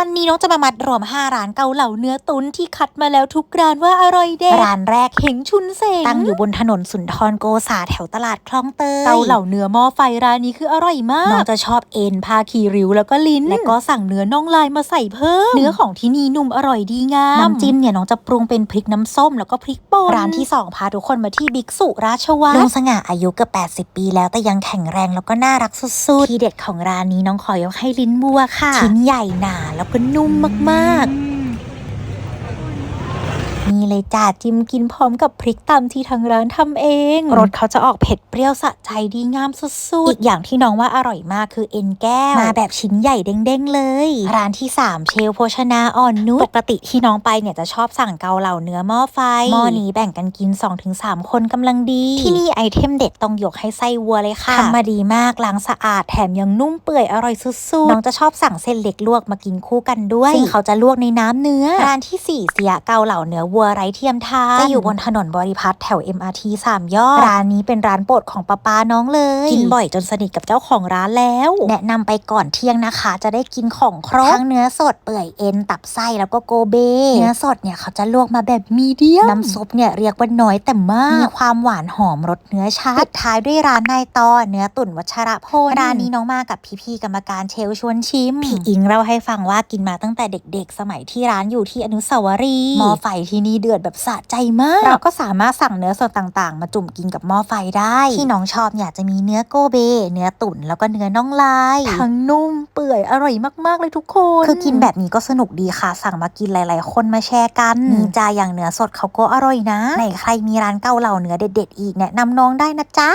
วันนี้น้องจะมามัดรวม 5 ร้านเกาเหลาเนื้อตุ๋นที่คัดมาแล้วทุกร้านว่าอร่อยเด็ดร้านแรกเฮงชุนเสงตั้งอยู่บนถนนสุนทรโกษาแถวตลาดคลองเตยเกาเหลาเนื้อหม้อไฟร้านนี้คืออร่อยมากน้องจะชอบเอ็นพาคีริ้วแล้วก็ลิ้นและก็สั่งเนื้อน่องลายมาใส่เพิ่ม เนื้อของที่นี่นุ่มอร่อยดีงามน้ำจิ้มเนี่ยน้องจะปรุงเป็นพริกน้ำส้มแล้วก็พริก ป่นร้านที่ 2 พาทุกคนมาที่บิ๊กสุราชวัฒน์ลุงสง่าอายุเกือบ80 ปี แล้วแต่ยังแข็งแรงแล้วก็น่ารักสุดๆ ทีเด็ดของร้านนี้น้องขอยกให้ลิ้นบัวค่ะ ชิ้นใหญ่หนาแล้วก็นุ่มมากๆนี่ เลยจ้าจิ้มกินพร้อมกับพริกตำที่ทางร้านทำเอง รสเขาจะออกเผ็ดเปรี้ยวสะใจดีงามสุดๆ อีกอย่างที่น้องว่าอร่อยมากคือเอ็นแก้ว มาแบบชิ้นใหญ่เด้งๆเลย ร้านที่ 3 เชลโภชนาอ่อนนุชปกติที่น้องไปเนี่ยจะชอบสั่งเกาเหลาเนื้อหม้อไฟหม้อนี้แบ่งกันกิน 2-3 คนกำลังดี ที่นี่ไอเทมเด็ดต้องยกให้ไส้วัวเลยค่ะทำมาดีมากล้างสะอาดแถมยังนุ่มเปื่อยอร่อยสุดๆน้องจะชอบสั่งเส้นเล็กลวกมากินคู่กันด้วยซึ่งเขาจะลวกในน้ำเนื้อร้านที่สี่เสียเกาเหลาเนื้อวัวไร้เทียมทานจะอยู่บนถนนบริพัตรแถว MRT สามยอด ร้านนี้เป็นร้านโปรดของป้าป้าน้องเลย กินบ่อยจนสนิทกับเจ้าของร้านแล้ว แนะนำไปก่อนเที่ยงนะคะ จะได้กินของครบทั้งเนื้อสดเปื่อยเอ็นตับไส้แล้วก็โกเบ เนื้อสดเนี่ยเขาจะลวกมาแบบมีเดียมน้ำซุปเนี่ยเรียกว่าน้อยแต่มาก มีความหวานหอมรสเนื้อชัดปิดท้ายด้วยร้านนายตอเนื้อตุ๋นวัชระพลร้านนี้น้องมากับพี่ๆกรรมการเชลชวนชิมพี่อิงเล่าให้ฟังว่ากินมาตั้งแต่เด็ก ๆ สมัยที่ร้านอยู่ที่อนุสาวรีย์หม้อไฟที่นี่เดือดแบบสะใจมาก เราก็สามารถสั่งเนื้อสดต่างๆ มาจุ่มกินกับหม้อไฟได้ ที่น้องชอบเนี่ยจะมีเนื้อโกเบ เนื้อตุ๋นแล้วก็เนื้อน่องลาย ทั้งนุ่มเปื่อยอร่อยมากๆเลยทุกคน คือกินแบบนี้ก็สนุกดีค่ะ สั่งมากินหลาย ๆ คนมาแชร์กันนี่จ้าอย่างเนื้อสดเขาก็อร่อยนะไหนใครมีร้านเกาเหลาเนื้อเด็ด ๆ อีกแนะนำน้องได้นะจ๊ะ